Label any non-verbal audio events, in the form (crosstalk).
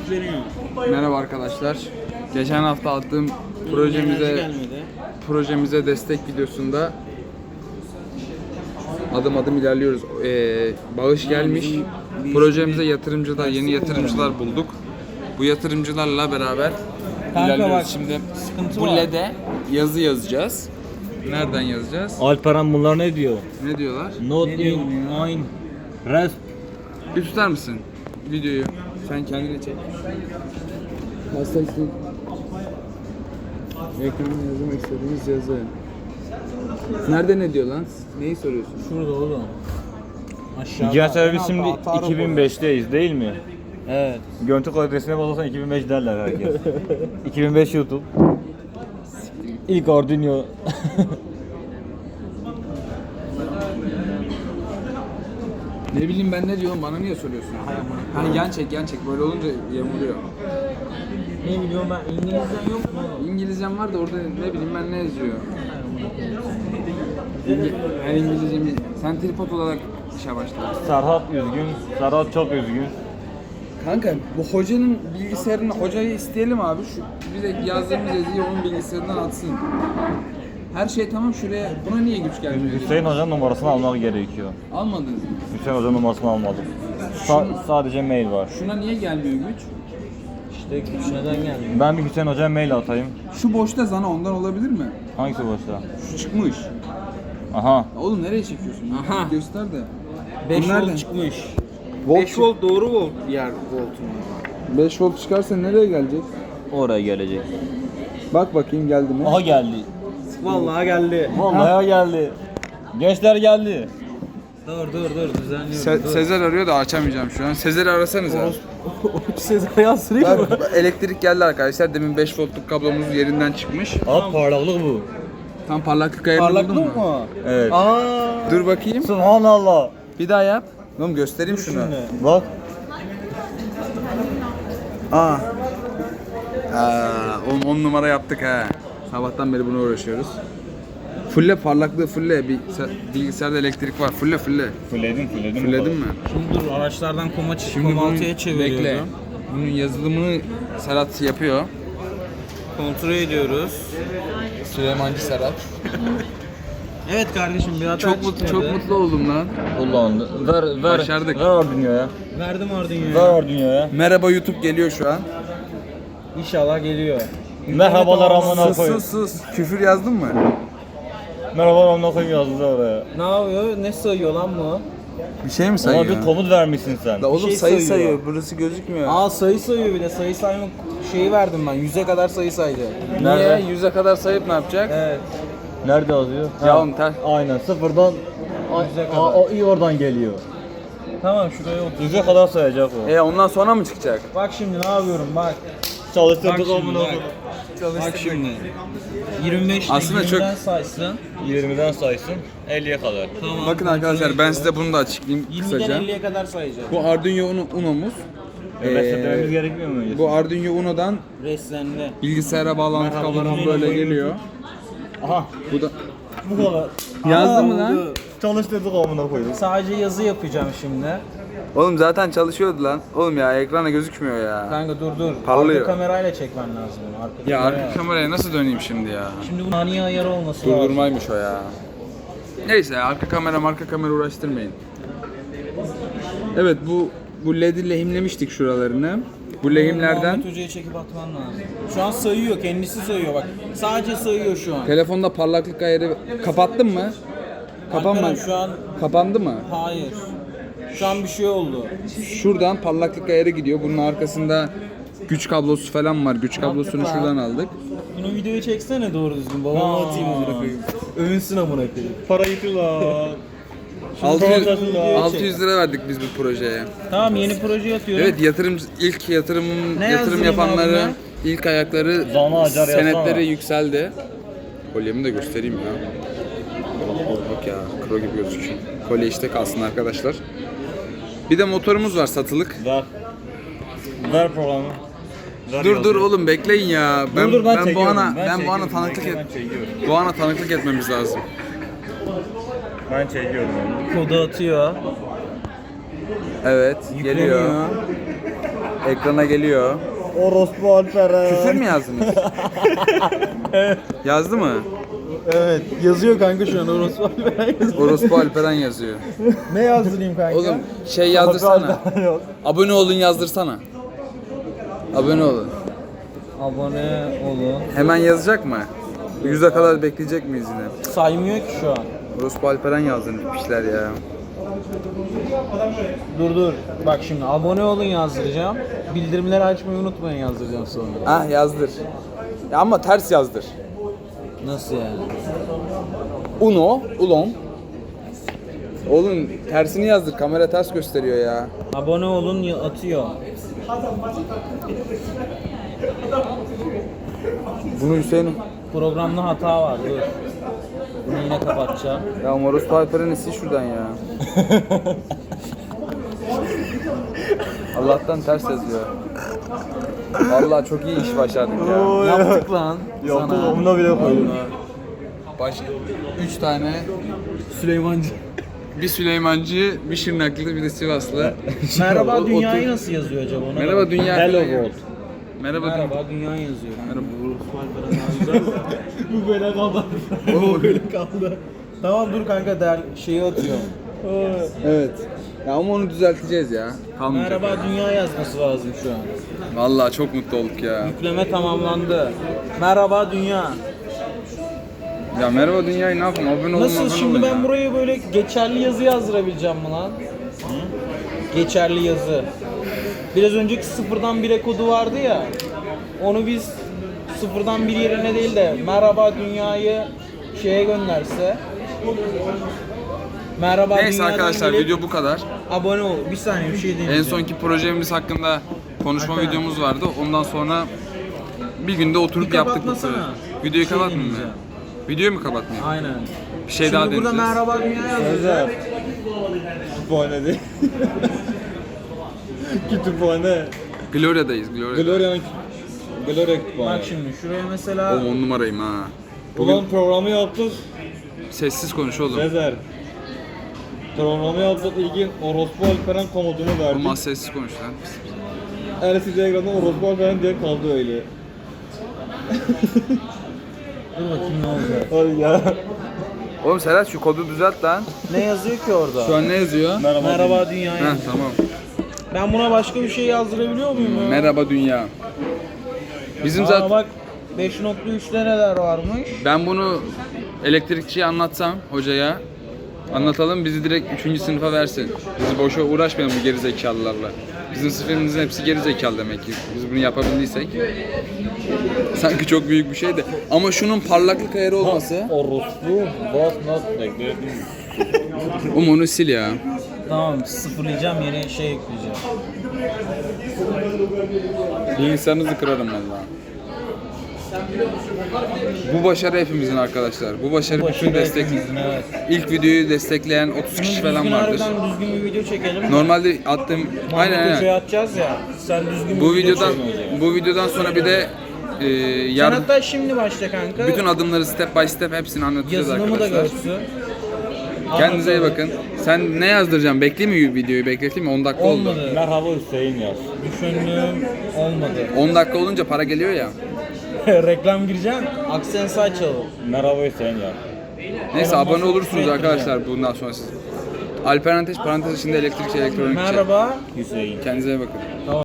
yükleniyor. Merhaba arkadaşlar. Geçen hafta attığım projemize projemize destek videosunda adım adım ilerliyoruz. Ee, bağış gelmiş. Projemize yatırımcılar, yeni yatırımcılar bulduk. Bu yatırımcılarla beraber Kanka ilerliyoruz. bak, Şimdi sıkıntı bu. LED'e yazı yazacağız. Nereden yazacağız? Alperen bunlar ne diyor? Ne diyorlar? Not Ne diyor bu in ein Resp. Bir tutar mısın videoyu? Sen kendine çek. Hastasın. Ekrana yazmak istediğiniz yazı. Nerede ne diyor lan? Neyi soruyorsun? Şurada oğlum. Aşağıda. Biz En şimdi altta atar o 2005'teyiz değil mi? Evet. Görüntü kalitesine bakarsan 2005 derler herkes. (laughs) 2005 YouTube. İlk Arduino. (laughs) Ne bileyim ben ne diyorum bana niye soruyorsun? Ha yan çek yan çek böyle olunca yamuluyor. Ne biliyorum ben İngilizcen yok mu? İngilizcem var da orada ne bileyim ben ne yazıyor. İngi- Ben İngilizcemi... Sen tripod olarak işe başla. Serhat üzgün. Serhat çok üzgün. Kanka bu hocanın bilgisayarını hocayı isteyelim abi. Şu bize yazdığımız yazıyı onun bilgisayarından atsın. Her şey tamam şuraya. Buna niye güç gelmiyor? Hüseyin Hoca'nın numarasını almak gerekiyor. Almadınız mı? Hüseyin Hoca'nın numarasını almadım. Sa- sadece mail var. Şuna niye gelmiyor güç? İşte güç neden geldi? Ben bir Hüseyin Hoca'ya mail atayım. Şu boşta zana ondan olabilir mi? Hangisi boşta? Şu çıkmış. Aha. Oğlum nereye çekiyorsun? Aha. Göster de. 5 Bu nereden? volt çıkmış. Volt 5 volt doğru volt yer voltun. 5 volt çıkarsa nereye gelecek? Oraya gelecek. Bak bakayım geldi mi? Aha geldi. Vallahi geldi. Vallahi geldi. Gençler geldi. Dur dur dur düzenliyorum. Se- dur. Sezer arıyor da açamayacağım şu an. Sezer'i arasanız abi. Sezer yansırıyor mu? (laughs) elektrik geldi arkadaşlar. Demin 5 voltluk kablomuz yerinden çıkmış. Abi parlaklık bu. Tam parlaklık ayarını Parlaklık buldun mu? mı? Evet. Aa. Dur bakayım. Subhanallah. Bir daha yap. Oğlum göstereyim şunu. Şimdi. Bak. Aa. Aa, oğlum 10 numara yaptık ha. Sabahtan beri buna uğraşıyoruz. Fulle parlaklığı fulle. Bir bilgisayarda elektrik var. Fulle fulle. Fulledim fulledim. Fulledin mi? Şimdi dur araçlardan koma çık Şimdi bunun, komaltıya bekle. Bunun yazılımını Serhat yapıyor. Kontrol ediyoruz. Süleymancı Serhat. (laughs) Evet kardeşim bir hata Çok mutlu, çıkmadı. çok mutlu oldum lan. Ulan ver ver. Başardık. Ver Arduino'ya. Verdim Ver Arduino'yu. Arduino'ya. Merhaba YouTube geliyor şu an. İnşallah geliyor. Merhabalar amına Sus koyayım. sus sus. Küfür yazdın mı? Merhabalar amına koyayım yazdı oraya. Ne yapıyor? Ne sayıyor lan bu? Bir şey mi Ona sayıyor? bir komut vermişsin sen. Da oğlum şey sayı sayıyor. sayıyor. Burası gözükmüyor. Aa sayı sayıyor bir de sayı sayma şeyi verdim ben. Yüze kadar sayı saydı. Niye? Nerede? Yüze kadar sayıp ne yapacak? Evet. Nerede yazıyor? Ya oğlum ter. Aynen sıfırdan Yüze Aa, kadar. o iyi oradan geliyor. Tamam şuraya otur. Yüze kadar sayacak o. E ondan sonra mı çıkacak? Bak şimdi ne yapıyorum bak. Bak Çalıştırdık şimdi amına bak. koyayım. Bak şimdi. 25 ile Aslında çok- 20'den saysın. 20'den saysın 50'ye kadar. Tamam. Bakın arkadaşlar ben size bunu da açıklayayım 20'den kısaca. 50'ye kadar sayacağım. Bu Arduino Uno, Uno'muz. Mesela Ee, dememiz gerekmiyor mu? bu Arduino Uno'dan Reslendi. bilgisayara bağlantı yeni böyle geliyor. Aha Bu da bu kadar. yazdı mı lan? Çalıştırdık amına koyayım. Sadece yazı yapacağım şimdi. Oğlum zaten çalışıyordu lan. Oğlum ya ekrana gözükmüyor ya. Kanka dur dur. Parlıyor. Arka kamerayla çekmen lazım. Arka Ya arka kameraya nasıl döneyim şimdi ya? Şimdi bunun ani ayarı olması lazım. Durdurmaymış o ya. Neyse arka kamera marka kamera uğraştırmayın. Evet bu bu LED'i lehimlemiştik şuralarını. Bu lehimlerden Muhammed Hoca'ya çekip atman lazım. Şu an sayıyor, kendisi sayıyor bak. Sadece sayıyor şu an. telefonda parlaklık ayarı kapattın mı? Kapanma. Şu an Kapandı mı? hayır. Şu an bir şey oldu. Şuradan parlaklık ayarı gidiyor. Bunun arkasında güç kablosu falan var. Güç kablosunu şuradan aldık. Bunu videoyu çeksene doğru düzgün. Babama Aa. atayım amına koyayım. Övünsün amına koyayım. Para gitti lan. 600, videoyu 600 lira verdik biz bu projeye. Tamam yeni proje atıyorum. Evet yatırım ilk yatırım Ne yatırım yazdırayım abime? ilk ayakları Zana acar senetleri yükseldi. Kolyemi de göstereyim ya. Bak ya kro gibi gözüküyor. Kolye işte kalsın arkadaşlar. Bir de motorumuz var satılık. Ver. Ver programı. Ver Dur dur oğlum bekleyin ya. Ben dur, ben ben, bu çekiyorum, ana ben ben, bu ana çekiyorum, tanıklık et. çekiyorum. Bu ana tanıklık etmemiz lazım. Ben çekiyorum. Kodu atıyor. Evet, geliyor. ekrana geliyor. Orospu Alperen. Küfür mü yazdınız? (laughs) Yazdı mı? Evet. Yazıyor kanka şu an orospu Alperen yazıyor. Orospu Alperen yazıyor. ne yazdırayım kanka? Oğlum şey yazdırsana. Abone olun yazdırsana. Abone olun. Abone olun. Hemen yazacak mı? Yüze kadar bekleyecek miyiz yine? Saymıyor ki şu an. Orospu Alperen yazdın pişler ya. Dur dur. Bak şimdi abone olun yazdıracağım. Bildirimleri açmayı unutmayın yazdıracağım sonra. Ah yazdır. Ya ama ters yazdır. Nasıl yani? Uno, ulon. Oğlum tersini yazdır. Kamera ters gösteriyor ya. Abone olun ya- atıyor. Bunu Hüseyin... Programda hata var dur. Bunu yine kapatacağım. Ya Alperen'i sil şuradan ya. (laughs) Allah'tan ters yazıyor. Vallahi çok iyi iş başardık ya. Yaptık lan. Yaptı sana. omuna bile koydum. Baş... Üç tane Süleymancı. bir Süleymancı, bir Şırnaklı, bir de Sivaslı. Merhaba dünyayı otur- nasıl yazıyor acaba? Ona Merhaba bak. dünya. Hello world. Merhaba, dünya. Merhaba dünya yazıyor. Merhaba. Bu böyle kaldı. Bu böyle kaldı. Tamam dur kanka der şeyi atıyor. Evet. Ya ama onu düzelteceğiz ya. Kalmayacak. Merhaba dünya yazması lazım şu an. Vallahi çok mutlu olduk ya. Yükleme tamamlandı. Merhaba dünya. Ya merhaba dünyayı ne yapayım? Abone olun, Nasıl abone şimdi olun ben ya. buraya böyle geçerli yazı yazdırabileceğim mi lan? Geçerli yazı. Biraz önceki sıfırdan bire kodu vardı ya. Onu biz sıfırdan bir yerine değil de merhaba dünyayı şeye gönderse. Merhaba Neyse dünyadan arkadaşlar gelip video bu kadar. abone ol. Bir saniye bir şey En deneyeceğim. sonki projemiz hakkında konuşma Alperen. videomuz vardı. Ondan sonra bir günde oturup Bir yaptık bu kapatmasana. Videoyu Bir şey kapatmayayım mı? deneyeceğim. Videoyu mu kapatmayayım? Aynen. Bir şey Şimdi daha burada deneyeceğiz. merhaba dünya yazacak. Özer. Kütüphane değil. Kütüphane. Gloria'dayız, Gloria. Gloria'nın Gloria kütüphane. Bak şimdi şuraya mesela Oğlum on numarayım ha. Bugün Ulan programı yaptık. sessiz konuş oğlum. Sezer. Programı yaptık. İlgin orospu Alperen komutunu verdik. Olmaz sessiz konuş lan. LCD ekranda orospu Alperen diye kaldı öyle. dur bakayım ne olacak. Ay ya. Oğlum Serhat şu kodu düzelt lan. Ne yazıyor ki orada? Şu an ne yazıyor? Merhaba. Merhaba dünya. Heh tamam. Ben buna başka bir şey yazdırabiliyor muyum ya? Merhaba dünya. Bizim Aa zaten bak 5.3'te neler varmış? ben bunu elektrikçiye anlatsam hocaya anlatalım bizi direkt 3. sınıfa versin. Bizi boşa uğraşmayalım bu geri zekalılarla. Bizim sınıfımızın hepsi geri zekalı demek ki. Biz bunu yapabildiysek. Sanki çok büyük bir şey de. Ama şunun parlaklık ayarı olması. Orospu was not bekledim. Oğlum onu sil ya. Tamam sıfırlayacağım yeni şey ekleyeceğim. Bilgisayarınızı kırarım valla. Bu başarı hepimizin arkadaşlar. Bu başarı bütün Başında destek. hepimizin, evet. İlk videoyu destekleyen 30 kişi Bunu falan düzgün vardır. harbiden düzgün bir video çekelim. Normalde attığım aynen aynen. Hoca'ya atacağız ya. Sen düzgün bir Bu video videodan çek. bu videodan sonra bir de e, Sen hatta şimdi başla kanka. bütün adımları step by step hepsini anlatacağız yazılımı da arkadaşlar. görsün. Kendinize iyi bakın. Sen ne yazdıracaksın? Bekleyeyim mi videoyu? Bekleteyim mi? 10 dakika oldu. Olmadı. Merhaba Hüseyin yaz. Düşündüm olmadı. 10 dakika olunca para geliyor ya. (laughs) Reklam gireceğim. Aksensi açalım. Merhaba Hüseyin yaz. Neyse abone olursunuz arkadaşlar bundan sonra siz. Alper Ateş parantez içinde elektrikçi elektronikçi. Merhaba. Hüseyin. Kendinize iyi bakın.